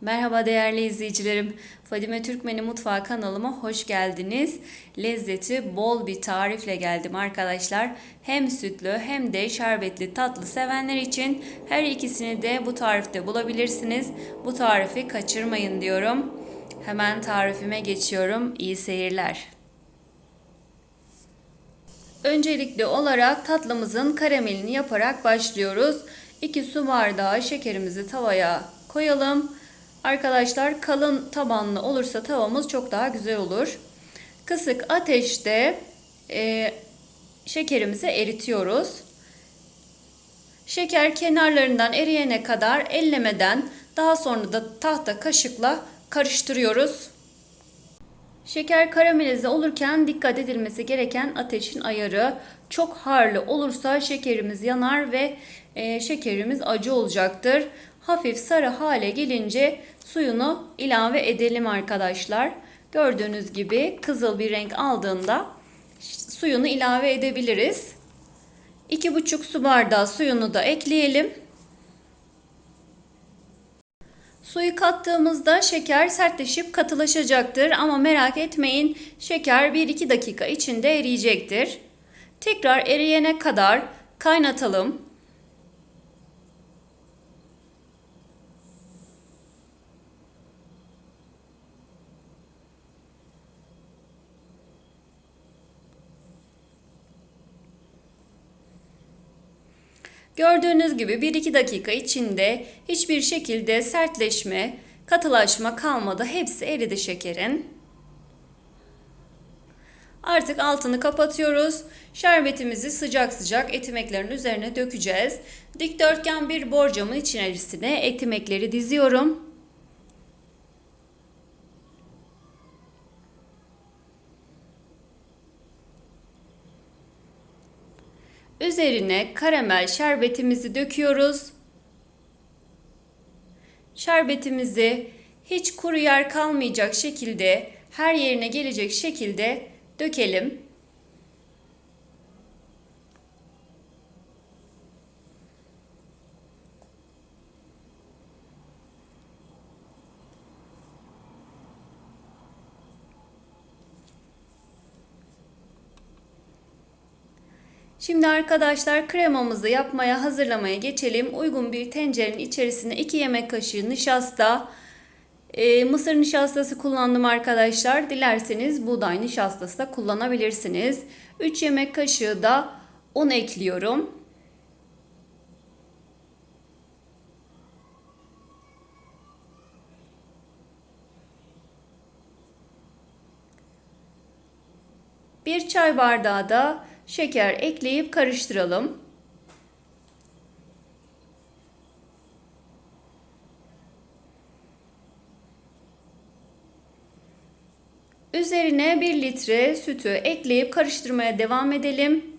Merhaba değerli izleyicilerim. Fadime Türkmen'i Mutfağı kanalıma hoş geldiniz. Lezzeti bol bir tarifle geldim arkadaşlar. Hem sütlü hem de şerbetli tatlı sevenler için her ikisini de bu tarifte bulabilirsiniz. Bu tarifi kaçırmayın diyorum. Hemen tarifime geçiyorum. İyi seyirler. Öncelikli olarak tatlımızın karamelini yaparak başlıyoruz. 2 su bardağı şekerimizi tavaya koyalım. Arkadaşlar kalın tabanlı olursa tavamız çok daha güzel olur. Kısık ateşte e, şekerimizi eritiyoruz. Şeker kenarlarından eriyene kadar ellemeden daha sonra da tahta kaşıkla karıştırıyoruz. Şeker karamelize olurken dikkat edilmesi gereken ateşin ayarı. Çok harlı olursa şekerimiz yanar ve e, şekerimiz acı olacaktır. Hafif sarı hale gelince suyunu ilave edelim arkadaşlar. Gördüğünüz gibi kızıl bir renk aldığında suyunu ilave edebiliriz. 2,5 su bardağı suyunu da ekleyelim. Suyu kattığımızda şeker sertleşip katılaşacaktır ama merak etmeyin şeker 1-2 dakika içinde eriyecektir. Tekrar eriyene kadar kaynatalım. Gördüğünüz gibi 1-2 dakika içinde hiçbir şekilde sertleşme, katılaşma kalmadı. Hepsi eridi şekerin. Artık altını kapatıyoruz. Şerbetimizi sıcak sıcak etimeklerin üzerine dökeceğiz. Dikdörtgen bir borcamın içerisine etimekleri diziyorum. Üzerine karamel şerbetimizi döküyoruz. Şerbetimizi hiç kuru yer kalmayacak şekilde her yerine gelecek şekilde dökelim. Şimdi arkadaşlar kremamızı yapmaya hazırlamaya geçelim. Uygun bir tencerenin içerisine 2 yemek kaşığı nişasta, e, mısır nişastası kullandım arkadaşlar. Dilerseniz buğday nişastası da kullanabilirsiniz. 3 yemek kaşığı da un ekliyorum. Bir çay bardağı da şeker ekleyip karıştıralım. Üzerine 1 litre sütü ekleyip karıştırmaya devam edelim.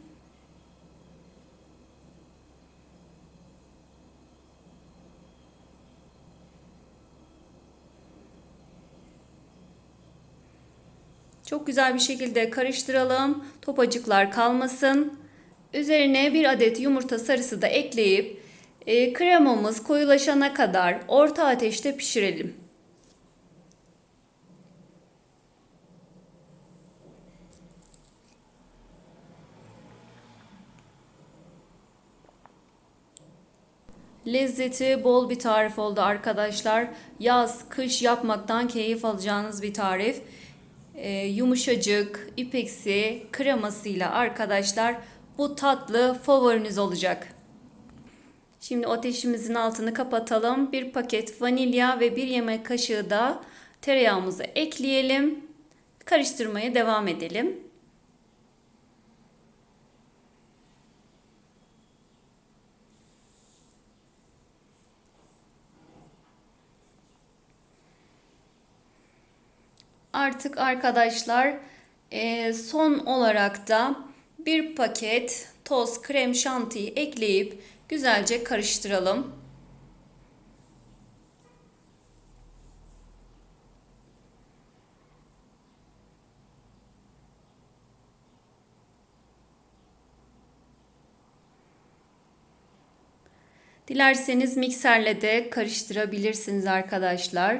Çok güzel bir şekilde karıştıralım. Topacıklar kalmasın. Üzerine bir adet yumurta sarısı da ekleyip e, kremamız koyulaşana kadar orta ateşte pişirelim. Lezzeti bol bir tarif oldu arkadaşlar. Yaz, kış yapmaktan keyif alacağınız bir tarif e, yumuşacık, ipeksi kremasıyla arkadaşlar bu tatlı favoriniz olacak. Şimdi ateşimizin altını kapatalım. Bir paket vanilya ve bir yemek kaşığı da tereyağımızı ekleyelim. Karıştırmaya devam edelim. Artık arkadaşlar e, son olarak da bir paket toz krem şantiyi ekleyip güzelce karıştıralım. Dilerseniz mikserle de karıştırabilirsiniz arkadaşlar.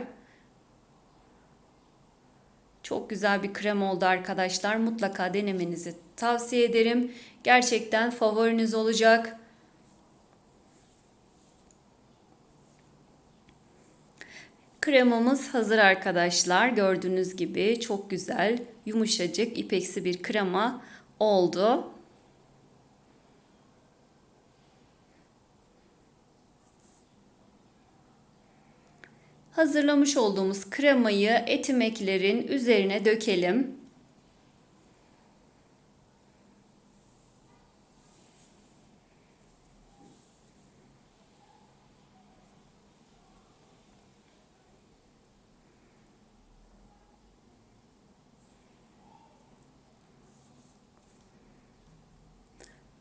Çok güzel bir krem oldu arkadaşlar. Mutlaka denemenizi tavsiye ederim. Gerçekten favoriniz olacak. Kremamız hazır arkadaşlar. Gördüğünüz gibi çok güzel, yumuşacık, ipeksi bir krema oldu. Hazırlamış olduğumuz kremayı etimeklerin üzerine dökelim.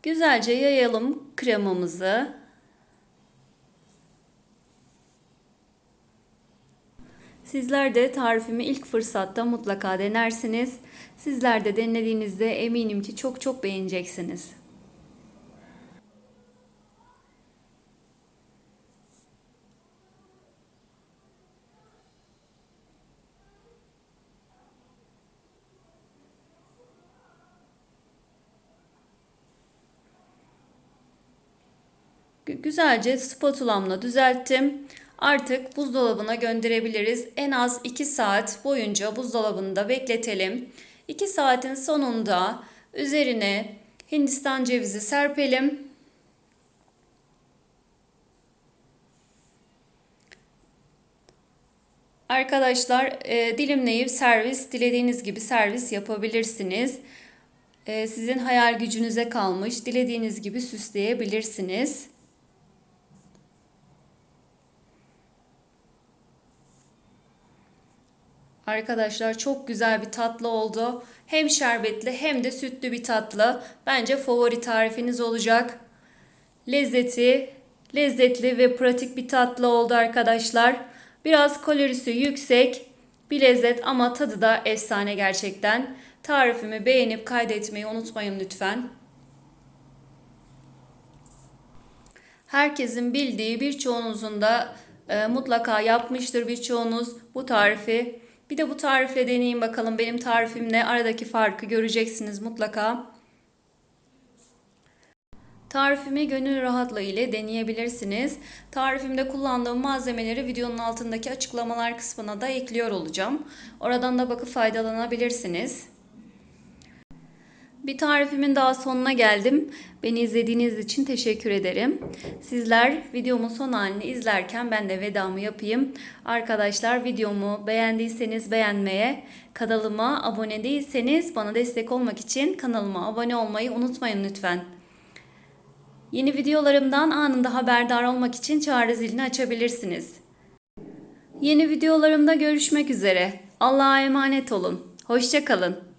Güzelce yayalım kremamızı. Sizler de tarifimi ilk fırsatta mutlaka denersiniz. Sizler de denediğinizde eminim ki çok çok beğeneceksiniz. Güzelce spatulamla düzelttim. Artık buzdolabına gönderebiliriz. En az 2 saat boyunca buzdolabında bekletelim. 2 saatin sonunda üzerine Hindistan cevizi serpelim. Arkadaşlar e, dilimleyip servis dilediğiniz gibi servis yapabilirsiniz. E, sizin hayal gücünüze kalmış. Dilediğiniz gibi süsleyebilirsiniz. Arkadaşlar çok güzel bir tatlı oldu. Hem şerbetli hem de sütlü bir tatlı. Bence favori tarifiniz olacak. Lezzeti, lezzetli ve pratik bir tatlı oldu arkadaşlar. Biraz kalorisi yüksek bir lezzet ama tadı da efsane gerçekten. Tarifimi beğenip kaydetmeyi unutmayın lütfen. Herkesin bildiği birçoğunuzun da e, mutlaka yapmıştır birçoğunuz bu tarifi. Bir de bu tarifle deneyin bakalım benim tarifimle aradaki farkı göreceksiniz mutlaka. Tarifimi gönül rahatlığı ile deneyebilirsiniz. Tarifimde kullandığım malzemeleri videonun altındaki açıklamalar kısmına da ekliyor olacağım. Oradan da bakıp faydalanabilirsiniz. Bir tarifimin daha sonuna geldim. Beni izlediğiniz için teşekkür ederim. Sizler videomun son halini izlerken ben de vedamı yapayım. Arkadaşlar videomu beğendiyseniz beğenmeye, kanalıma abone değilseniz bana destek olmak için kanalıma abone olmayı unutmayın lütfen. Yeni videolarımdan anında haberdar olmak için çağrı zilini açabilirsiniz. Yeni videolarımda görüşmek üzere. Allah'a emanet olun. Hoşçakalın.